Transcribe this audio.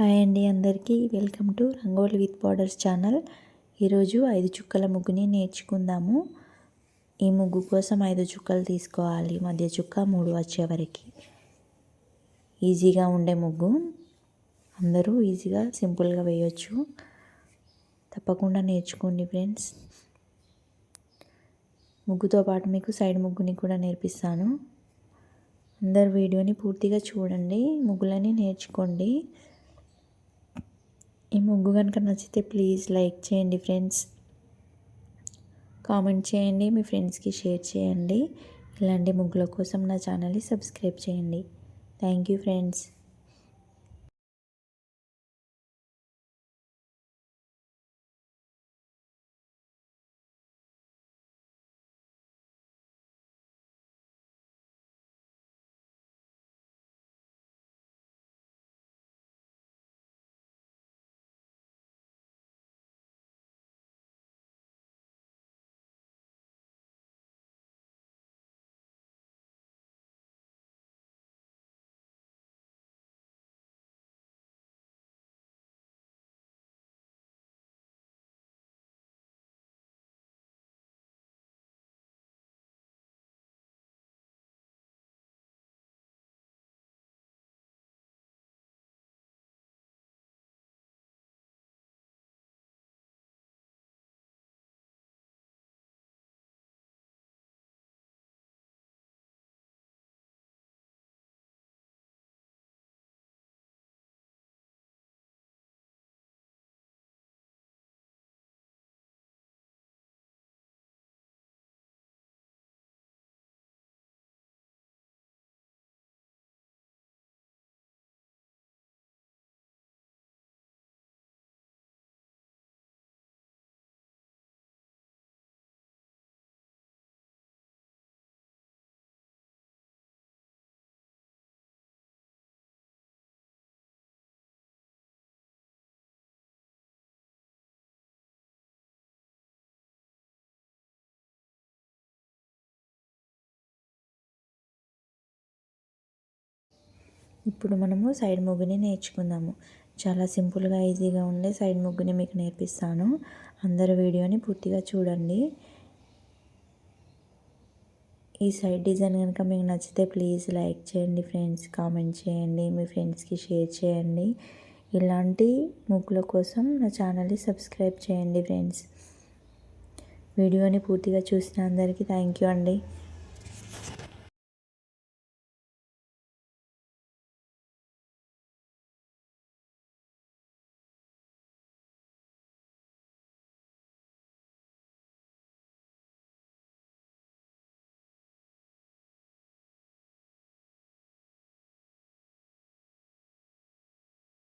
Hi అండి అందరికీ. Welcome to Rangoli with borders channel. ఈరోజు ఐదు చుక్కల ముగ్గుని నేర్చుకుందాము. ఈ ముగ్గు కోసం ఐదు చుక్కలు తీసుకోవాలి. మధ్య చుక్క మూడు వచ్చే వరకు. ఈజీగా ఉండే ముగ్గు. అందరూ ఈజీగా సింపుల్గా వేయొచ్చు. తప్పకుండా నేర్చుకోండి ఫ్రెండ్స్. ముగ్గుతో పాటు మీకు సైడ్ ముగ్గుని కూడా నేర్పిస్తాను. అందరు వీడియోని పూర్తిగా చూడండి. ముగ్గులని నేర్చుకోండి. ముగ్గు కనుక నచ్చితే ప్లీజ్ లైక్ చేయండి ఫ్రెండ్స్ కామెంట్ చేయండి మీ ఫ్రెండ్స్కి షేర్ చేయండి. ఇలాంటి ముగ్గుల కోసం నా ఛానల్ని సబ్స్క్రైబ్ చేయండి. థ్యాంక్ యూ ఫ్రెండ్స్ ఇప్పుడు మనము సైడ్ ముగ్గుని నేర్చుకుందాము. చాలా సింపుల్గా ఈజీగా ఉండే సైడ్ ముగ్గుని మీకు నేర్పిస్తాను. అందరు వీడియోని పూర్తిగా చూడండి. ఈ సైడ్ డిజైన్ కనుక మీకు నచ్చితే ప్లీజ్ లైక్ చేయండి ఫ్రెండ్స్ కామెంట్ చేయండి మీ ఫ్రెండ్స్కి షేర్ చేయండి. ఇలాంటి ముగ్గుల కోసం నా ఛానల్ని సబ్స్క్రైబ్ చేయండి ఫ్రెండ్స్. వీడియోని పూర్తిగా చూసిన అందరికీ థ్యాంక్ యూ అండి.